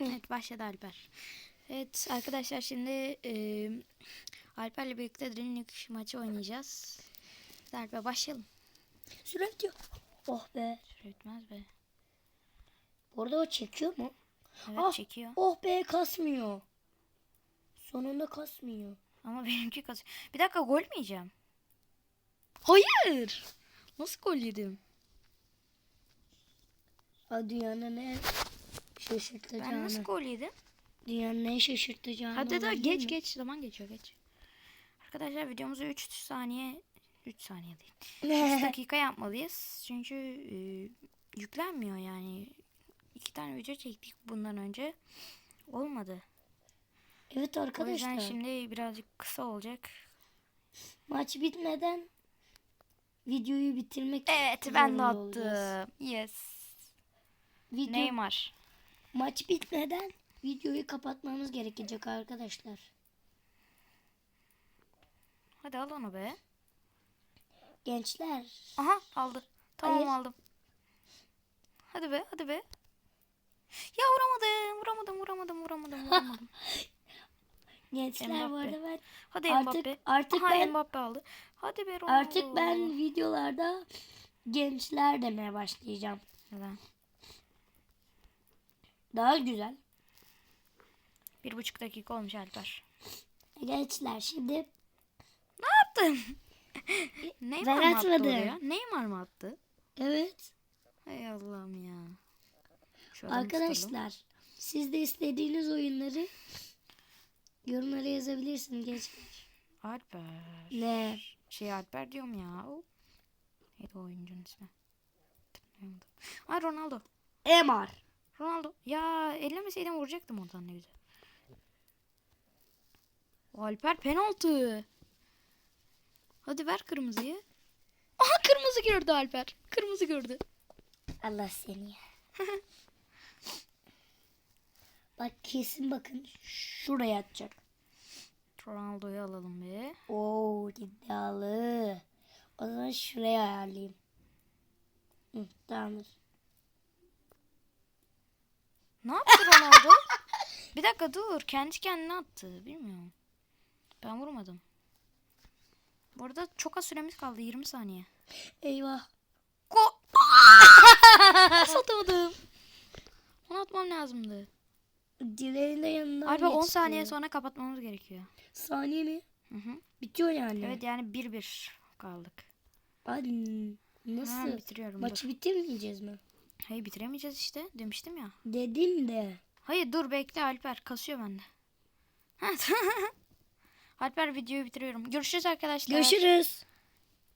Evet başladı Alper. Evet arkadaşlar şimdi e, Alper'le birlikte Dreamlink maçı oynayacağız. Alper başlayalım. Süre bitiyor. Oh be. Süre bitmez be. Orada o çekiyor mu? Evet Ah. çekiyor. Oh be kasmıyor. Sonunda kasmıyor. Ama benimki kas. Bir dakika gol mü yiyeceğim? Hayır. Nasıl gol yedim? Aa, dünyanın en Ben şaşırtacağını. nasıl gol yedim? Dünyanın en şaşırtacağını. Hadi daha geç mi? geç zaman geçiyor geç. Arkadaşlar videomuzu 3 saniye 3 saniye değil. 3 Ne? dakika yapmalıyız. Çünkü e, yüklenmiyor yani. İki tane video çektik bundan önce. Olmadı. evet O arkadaşlar. yüzden şimdi birazcık kısa olacak. Maç bitmeden videoyu bitirmek Evet ben de zorunda olacağız. attım. Yes. Video, Neymar. Maç bitmeden videoyu kapatmamız gerekecek arkadaşlar. Hadi al onu be. Gençler Aha aldı. Tamam Hayır. aldım. Hadi be hadi be. Ya vuramadım vuramadım vuramadım vuramadım vuramadım. gençler bu Mbappe. arada ben Hadi Artık- Mbappe. artık Aha, ben- Mbappe aldı. Hadi be Ronaldo. artık ben videolarda gençler demeye başlayacağım. Neden? Daha güzel. Bir buçuk dakika olmuş Alper. Gençler şimdi Ne yaptın? Neymar Ben mı attı atmadım. oraya? Neymar mı attı? evet Hay Allah'ım ya. Tutalım. arkadaşlar siz de istediğiniz oyunları yorumlara yazabilirsiniz gençler. Alper. Ne? Şey Alper diyorum ya. O. Neydi o oyuncunun ismi? Hatırlayamadım. Ay Ronaldo. Emar. Ronaldo. Ya ellemeseydim vuracaktım oradan ne güzel. Alper penaltı. Hadi ver kırmızıyı. Aha kırmızı gördü Alper. Kırmızı gördü. Allah seni ya. Bak kesin bakın şuraya atacak. Ronaldo'yu alalım bir. Oo iddialı. O zaman şuraya ayarlayayım. Hı, tamamdır. Ne yaptı Ronaldo? bir dakika dur. Kendi kendine attı. Bilmiyorum. Ben vurmadım. Bu arada çok az süremiz kaldı. 20 saniye. Eyvah. Go Nasıl atamadım? Onu atmam lazımdı. Dileğin de yanından Alper 10 geçti. saniye sonra kapatmamız gerekiyor. Saniye mi? Hı hı. Bitiyor yani. Evet yani 1-1 kaldık. Hadi Ha, nasıl? bitiriyorum Maçı dur. bitirmeyeceğiz mi? Hayır bitiremeyeceğiz işte. Demiştim ya. Dedim de. Hayır dur bekle Alper. Kasıyor bende. Alper videoyu bitiriyorum. Görüşürüz arkadaşlar. Görüşürüz.